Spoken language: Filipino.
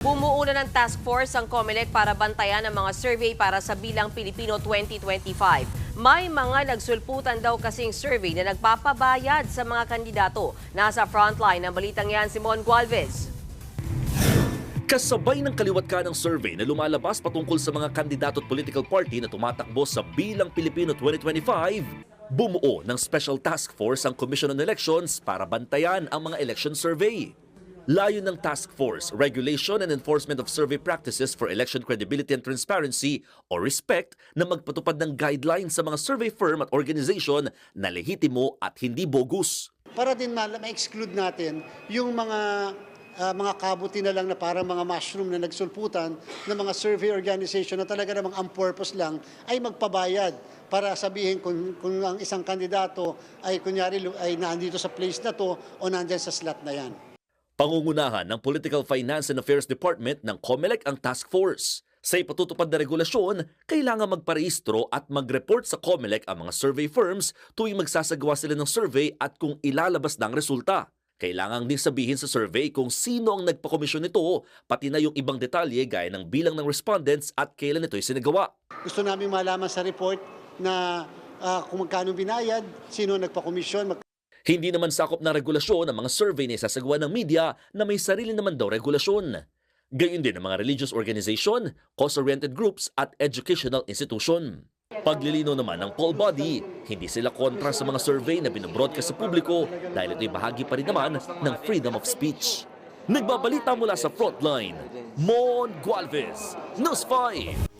Bumuo ng task force ang COMELEC para bantayan ang mga survey para sa Bilang Pilipino 2025. May mga nagsulputan daw kasing survey na nagpapabayad sa mga kandidato. Nasa frontline ng balitang yan si Mon Gualvez. Kasabay ng kaliwat ka ng survey na lumalabas patungkol sa mga kandidato at political party na tumatakbo sa Bilang Pilipino 2025, bumuo ng Special Task Force ang Commission on Elections para bantayan ang mga election survey. Layo ng task force, regulation and enforcement of survey practices for election credibility and transparency o RESPECT na magpatupad ng guidelines sa mga survey firm at organization na lehitimo at hindi bogus. para din ma- ma-exclude natin yung mga ah, mga kabuti na lang na parang mga mushroom na nagsulputan ng mga survey organization na talaga namang ang purpose lang ay magpabayad para sabihin kung, kung ang isang kandidato ay kunyari ay nandito sa place na to o nandyan sa slot na yan. Pangungunahan ng Political Finance and Affairs Department ng COMELEC ang task force. Sa ipatutupad na regulasyon, kailangan magparehistro at mag-report sa COMELEC ang mga survey firms tuwing magsasagawa sila ng survey at kung ilalabas na ang resulta. Kailangan din sabihin sa survey kung sino ang nagpakomisyon nito, pati na yung ibang detalye gaya ng bilang ng respondents at kailan ito'y sinagawa. Gusto namin malaman sa report na ah, kung magkano binayad, sino nagpakomisyon, mag- Hindi naman sakop ng regulasyon ang mga survey na isasagawa ng media na may sarili naman daw regulasyon. Gayun din ang mga religious organization, cause-oriented groups at educational institution. Paglilino naman ng poll body, hindi sila kontra sa mga survey na binobroadcast sa publiko dahil ito'y bahagi pa rin naman ng freedom of speech. Nagbabalita mula sa frontline, Mon Gualvez, News 5.